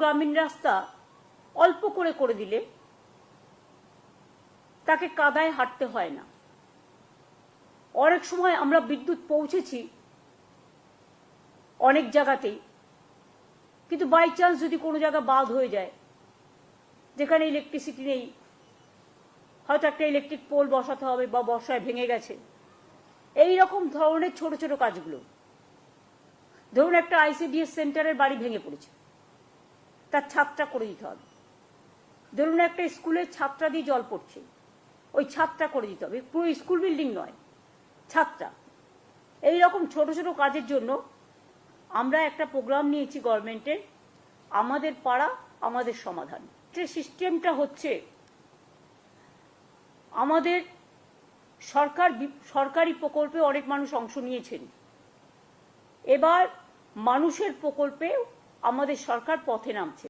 গ্রামীণ রাস্তা অল্প করে করে দিলে তাকে কাদায় হাঁটতে হয় না। অনেক সময় আমরা বিদ্যুৎ পৌঁছেছি অনেক জায়গাতেই, কিন্তু বাই চান্স যদি কোনো জায়গা বাদ হয়ে যায়, যেখানে ইলেকট্রিসিটি নেই, হয়তো একটা ইলেকট্রিক পোল বসাতে হবে বা বর্ষায় ভেঙে গেছে। এই রকম ধরনের ছোট ছোট কাজগুলো। ধরুন একটা আইসিডিএস সেন্টারের বাড়ি ভেঙে পড়েছে। তার ছাদটা করে দিতে হবে। ধরুন একটা স্কুলের ছাদটা দিয়ে জল পড়ছে, ওই ছাদটা করে দিতে হবে। পুরো স্কুল বিল্ডিং নয়, ছাদটা। এই রকম ছোট ছোট কাজের জন্য আমরা একটা প্রোগ্রাম নিয়েছি গভর্নমেন্টের, আমাদের পাড়া, আমাদের সমাধান। যে সিস্টেমটা হচ্ছে, আমাদের সরকার সরকারি প্রকল্পে অনেক মানুষ অংশ নিয়েছেন। এবার মানুষের প্রকল্পে আমাদের সরকার পথে নামছে।